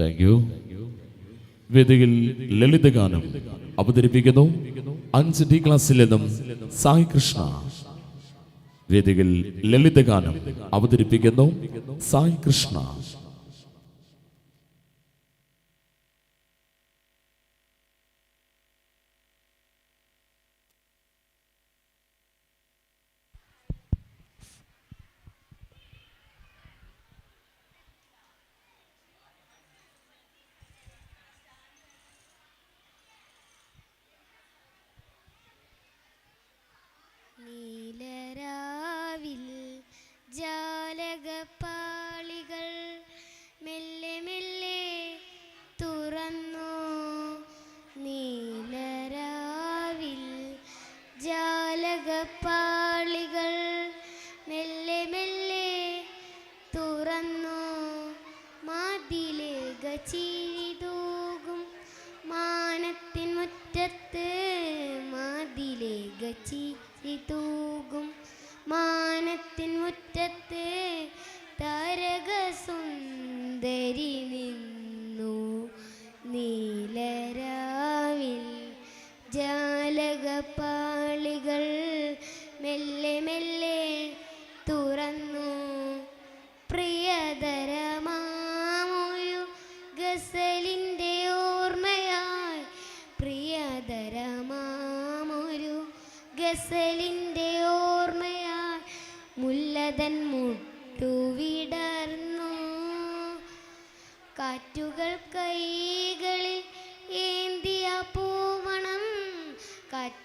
Thank you വേദിയിൽ ലളിതഗാനം അവതരിപ്പിക്കുന്നു. അഞ്ച് ഡി ക്ലാസ്സിൽ നിന്നും സായി കൃഷ്ണ. വേദിയിൽ ലളിതഗാനം അവതരിപ്പിക്കുന്നു. സായി കൃഷ്ണ. ജാലകപ്പാളികൾ മെല്ലെ മെല്ലെ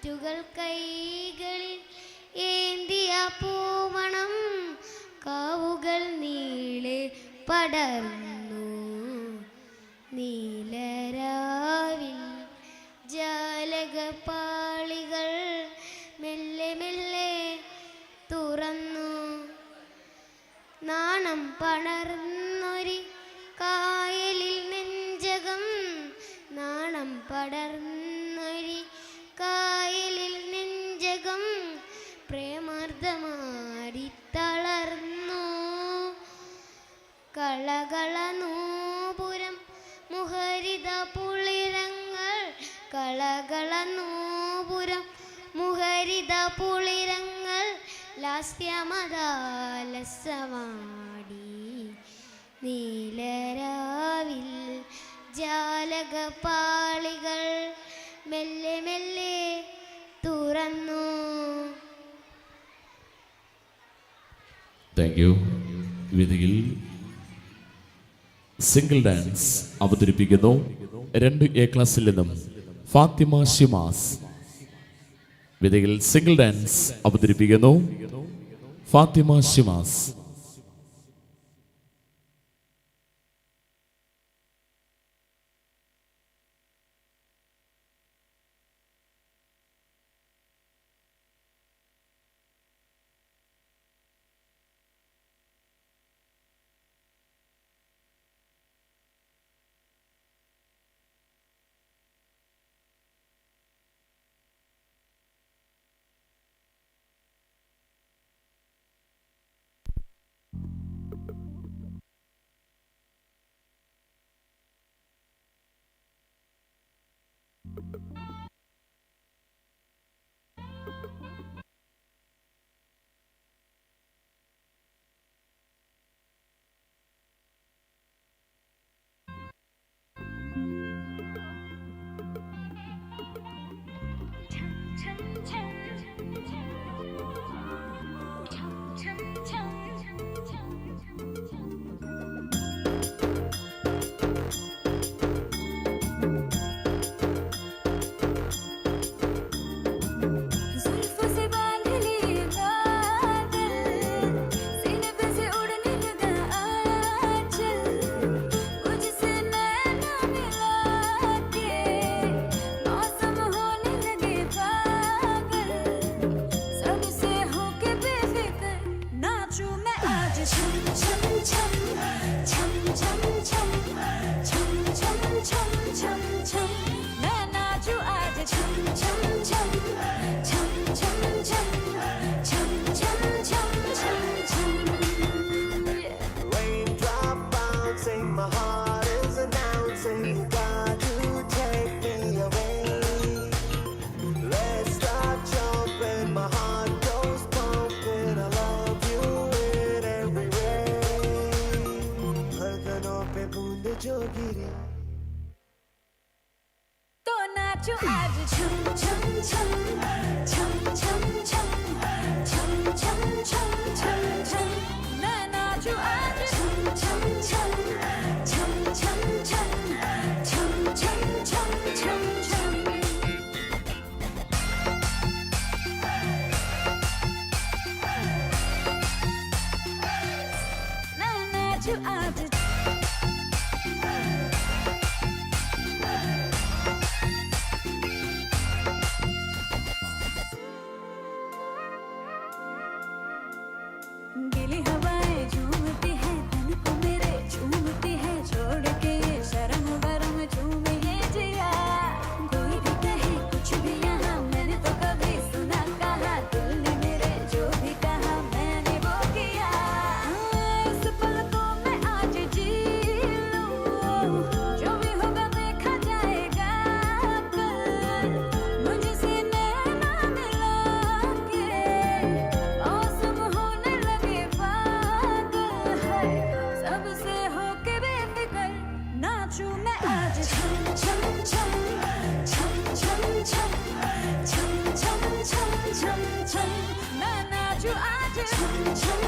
കാറ്റുകൾ കൈകളിൽ ഏന്തിയ പൂവണം കാവുകൾ നീളെ പടർന്നു കളകള നൂപുരം മുഹരിത പുളിരങ്ങൾ. കളകളനൂപുരം മുഹരിത പുളിരങ്ങൾ. ലാസ്യമതാലസവാടി നീലരാവിൽ ജാലകപാളികൾ മെല്ലെ മെല്ലെ തുറന്നു. താങ്ക് യു വേദിയിൽ സിംഗിൾ ഡാൻസ് അവതരിപ്പിക്കുന്നു. രണ്ട് എ ക്ലാസ്സിൽ നിന്നും ഫാത്തിമ ഷിമാസ്. വേദിയിൽ സിംഗിൾ ഡാൻസ് അവതരിപ്പിക്കുന്നു. ഫാത്തിമ ഷിമാസ്. Change.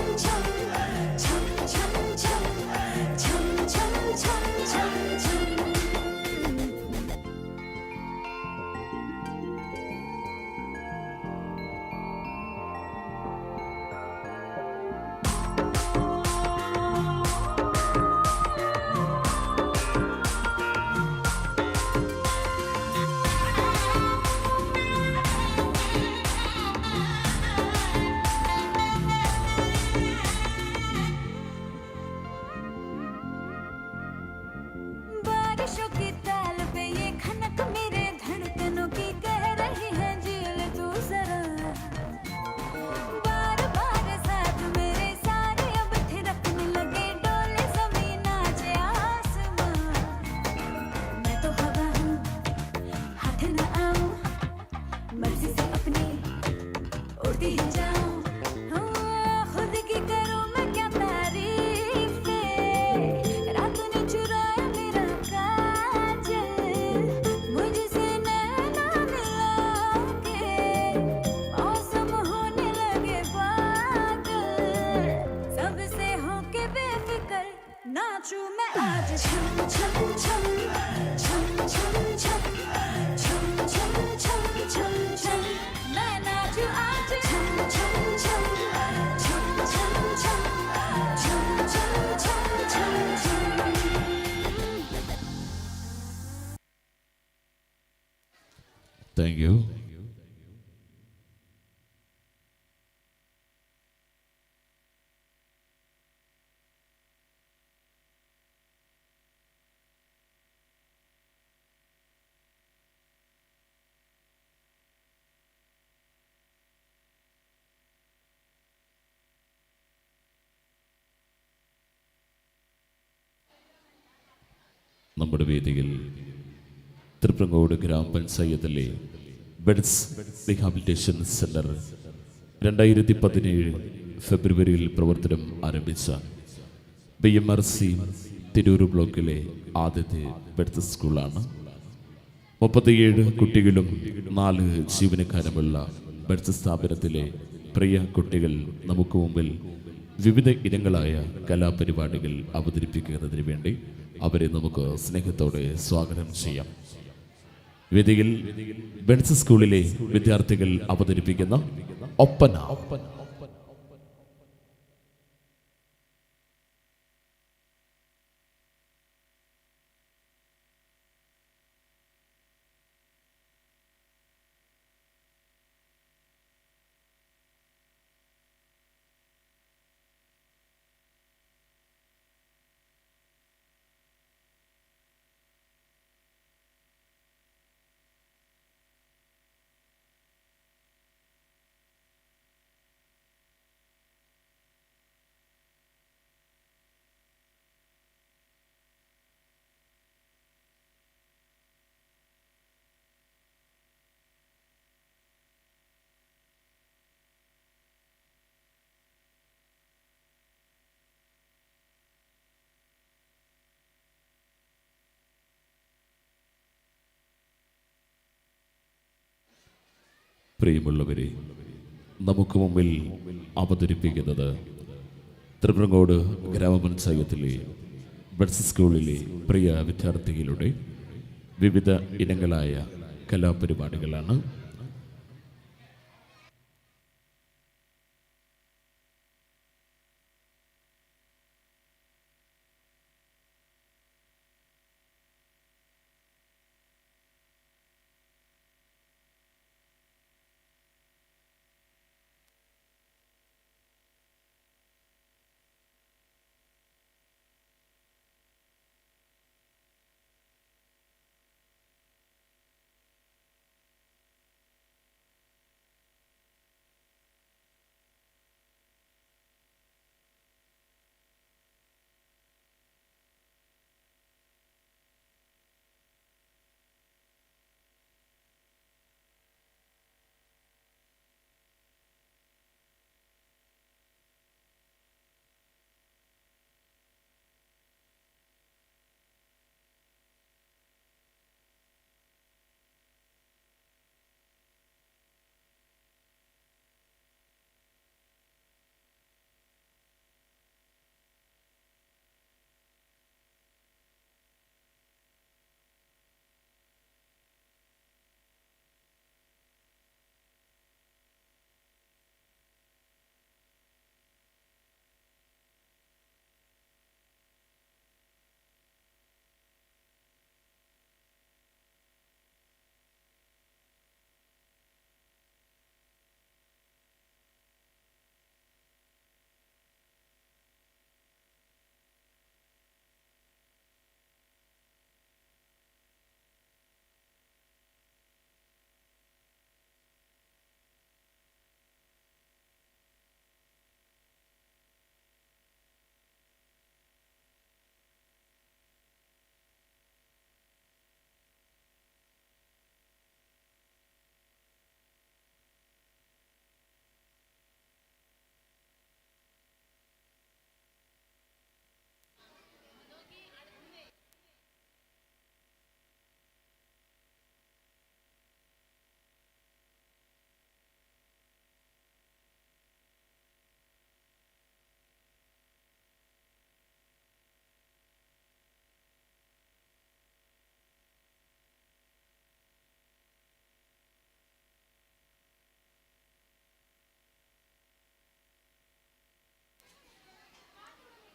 나춤에 아주 천천천 천천천 നമ്മുടെ വേദിയിൽ തൃപ്രങ്ങോട് ഗ്രാമപഞ്ചായത്തിലെ ബെഡ്സ് റീഹാബിലിറ്റേഷൻ സെന്റർ രണ്ടായിരത്തി പതിനേഴ് ഫെബ്രുവരിയിൽ പ്രവർത്തനം ആരംഭിച്ച B M R C Tirur ബ്ലോക്കിലെ ആദ്യത്തെ ബെഡ്സ് സ്കൂളാണ്. മുപ്പത്തിയേഴ് കുട്ടികളും നാല് ജീവനക്കാരുമുള്ള ബെഡ്സ് സ്ഥാപനത്തിലെ പ്രിയ കുട്ടികൾ നമുക്ക് മുമ്പിൽ വിവിധ ഇനങ്ങളായ കലാപരിപാടികൾ അവതരിപ്പിക്കുന്നതിന് വേണ്ടി അവരെ നമുക്ക് സ്നേഹത്തോടെ സ്വാഗതം ചെയ്യാം. വേദിയിൽ ബെൻസ് സ്കൂളിലെ വിദ്യാർത്ഥികൾ അവതരിപ്പിക്കുന്ന ഒപ്പന ഒപ്പന. പ്രിയമുള്ളവരെ നമുക്ക് മുമ്പിൽ അവതരിപ്പിക്കുന്നത് തൃപ്രങ്കോട് ഗ്രാമപഞ്ചായത്തിലെ ബഡ്സ് സ്കൂളിലെ പ്രിയ വിദ്യാർത്ഥികളുടെ വിവിധ ഇനങ്ങളായ കലാപരിപാടികളാണ്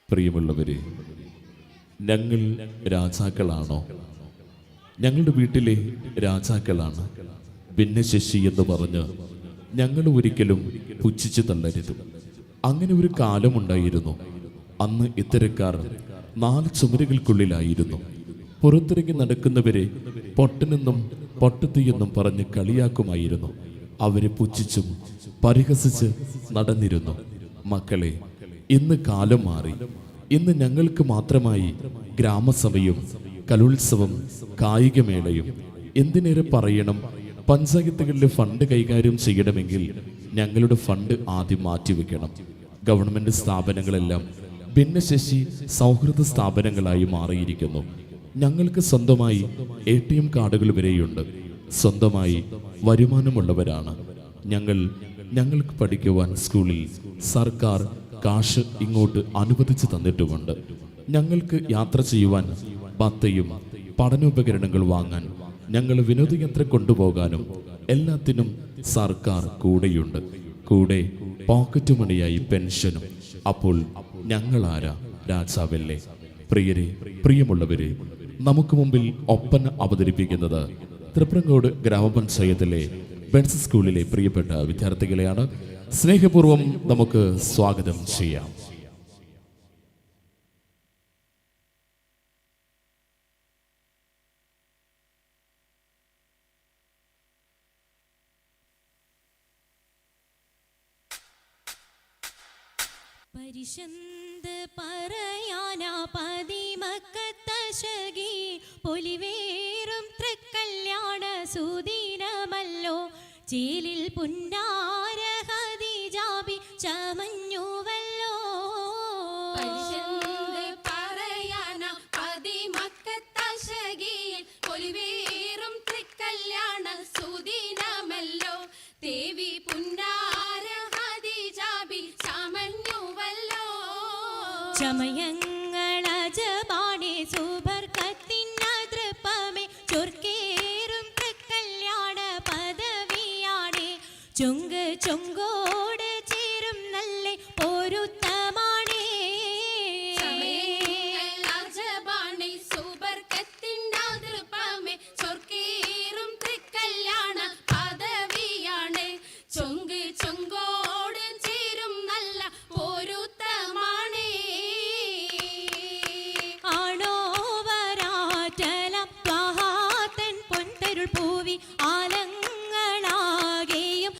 പ്രിയമുള്ളവരെ ഞങ്ങൾ രാജാക്കളാണോ? ഞങ്ങളുടെ വീട്ടിലെ രാജാക്കളാണ്. ഭിന്നശേഷി എന്ന് പറഞ്ഞ് ഞങ്ങൾ ഒരിക്കലും പുച്ഛിച്ചു തള്ളരുത്. അങ്ങനെ ഒരു കാലമുണ്ടായിരുന്നു അന്ന് ഇത്തരക്കാർ നാല് ചുമരുകൾക്കുള്ളിലായിരുന്നു. പുറത്തിറങ്ങി നടക്കുന്നവരെ പൊട്ടനെന്നും പൊട്ടത്തിയെന്നും പറഞ്ഞ് കളിയാക്കുമായിരുന്നു. അവരെ പുച്ഛിച്ചും പരിഹസിച്ച് നടന്നിരുന്നു. മക്കളെ ഇന്ന് കാലം മാറി. ഇന്ന് ഞങ്ങൾക്ക് മാത്രമായി ഗ്രാമസഭയും കലോത്സവം കായികമേളയും എന്തിനേറെ പറയണം? പഞ്ചായത്തുകളിലെ ഫണ്ട് കൈകാര്യം ചെയ്യണമെങ്കിൽ ഞങ്ങളുടെ ഫണ്ട് ആദ്യം മാറ്റിവെക്കണം. ഗവൺമെന്റ് സ്ഥാപനങ്ങളെല്ലാം ഭിന്നശേഷി സൗഹൃദ സ്ഥാപനങ്ങളായി മാറിയിരിക്കുന്നു. ഞങ്ങൾക്ക് സ്വന്തമായി എ ടി എം കാർഡുകൾ വരെയുണ്ട്. സ്വന്തമായി വരുമാനമുള്ളവരാണ്. ഞങ്ങൾ ഞങ്ങൾക്ക് പഠിക്കുവാൻ സ്കൂളിൽ സർക്കാർ കാശ് ഇങ്ങോട്ട് അനുവദിച്ചു തന്നിട്ടുമുണ്ട് ഞങ്ങൾക്ക് യാത്ര ചെയ്യുവാൻ ബത്തയും പഠനോപകരണങ്ങൾ വാങ്ങാൻ ഞങ്ങൾ വിനോദയാത്ര കൊണ്ടുപോകാനും എല്ലാത്തിനും സർക്കാർ കൂടെയുണ്ട്. കൂടെ പോക്കറ്റ് മണിയായി പെൻഷനും അപ്പോൾ ഞങ്ങളാരാ രാജാവല്ലേ? പ്രിയരെ പ്രിയമുള്ളവരെ നമുക്ക് മുമ്പിൽ ഒപ്പന അവതരിപ്പിക്കുന്നത് തൃപ്രങ്കോട് ഗ്രാമപഞ്ചായത്തിലെ ബെൻസ് സ്കൂളിലെ പ്രിയപ്പെട്ട വിദ്യാർത്ഥികളെയാണ് സ്നേഹപൂർവം നമുക്ക് സ്വാഗതം ചെയ്യാം. ചേലിൽ പുന്നാരഹതി ജാബി 정글 정글